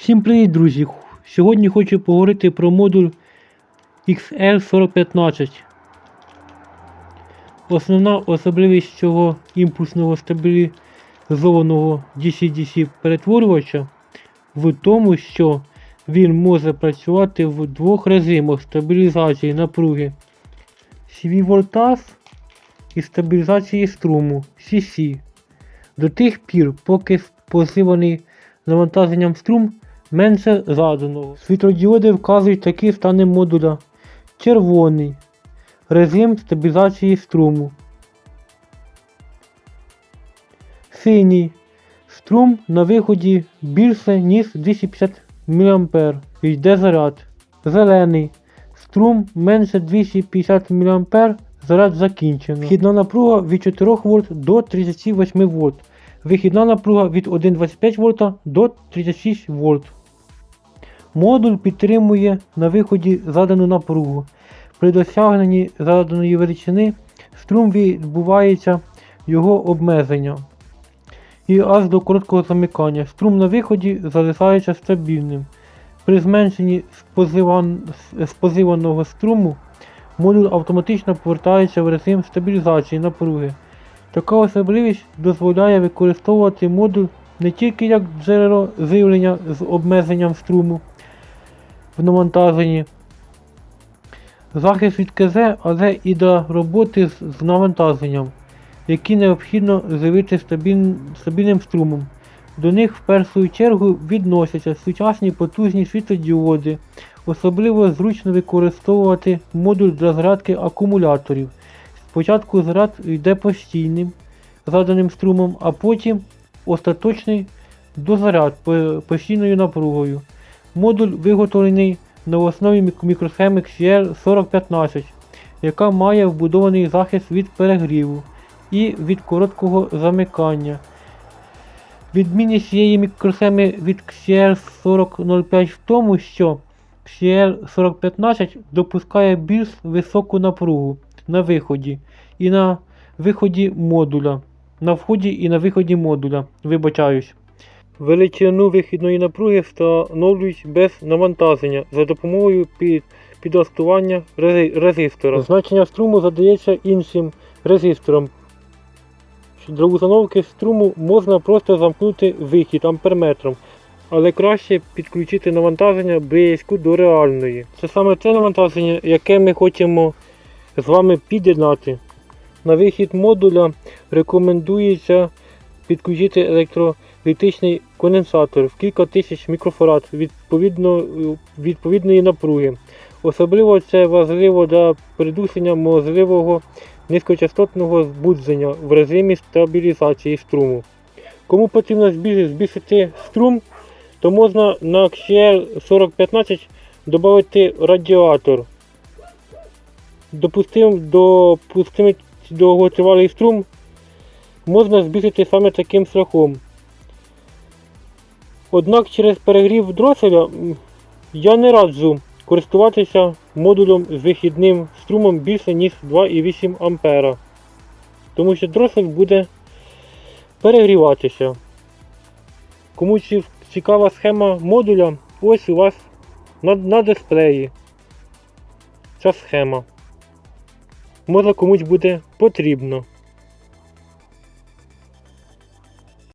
Всім привіт, друзі! Сьогодні хочу поговорити про модуль XL4015. Основна особливість цього імпульсного стабілізованого DC-DC перетворювача в тому, що він може працювати в двох режимах стабілізації напруги CV вольтаж і стабілізації струму CC до тих пір, поки позиваний навантаженням струм менше заданого. Світлодіоди вказують такі стани модуля. Червоний режим стабілізації струму. Синій струм на виході більше ніж 250 мА. Йде заряд. Зелений струм менше 250 мА. Заряд закінчено. Вхідна напруга від 4 В до 38 В. Вихідна напруга від 1,25 В до 36 В. Модуль підтримує на виході задану напругу. При досягненні заданої величини струм відбувається його обмеження. І аж до короткого замикання. Струм на виході залишається стабільним. При зменшенні спозиван- спозиваного струму модуль автоматично повертається в режим стабілізації напруги. Така особливість дозволяє використовувати модуль не тільки як джерело живлення з обмеженням струму навантаженні, захист від КЗ, але і для роботи з, з навантаженням, які необхідно живити стабіль, стабільним струмом. До них в першу чергу відносяться сучасні потужні світлодіоди. Особливо зручно використовувати модуль для зарядки акумуляторів. Спочатку заряд йде постійним заданим струмом, а потім остаточний дозаряд постійною напругою. Модуль виготовлений на основі мік- мікросхеми XR4015, яка має вбудований захист від перегріву і від короткого замикання. Відмінність цієї мікросхеми від XR4005 в тому, що XR4015 допускає більш високу напругу на виході і на виході модуля. На вході і на виході модуля. Вибачаюсь. Величину вихідної напруги встановлюють без навантаження за допомогою під, підлаштування резистора. Значення струму задається іншим резистором. Для установки струму можна просто замкнути вихід амперметром, але краще підключити навантаження близько до реальної. Це саме те навантаження, яке ми хочемо з вами під'єднати. На вихід модуля рекомендується підключити електролітичний конденсатор в кілька тисяч мікрофарад відповідно, відповідної напруги. Особливо це важливо для придушення можливого низькочастотного збудження в режимі стабілізації струму. Кому потрібно збільшити струм, то можна на XL 4015 додати радіатор. Допустим, допустимий довготривалий струм можна збільшити саме таким шляхом. Однак через перегрів дроселя я не раджу користуватися модулем з вихідним струмом більше ніж 2,8 А. Тому що дросель буде перегріватися. Кому цікава схема модуля, ось у вас на, на дисплеї. Ця схема. Може комусь буде потрібно.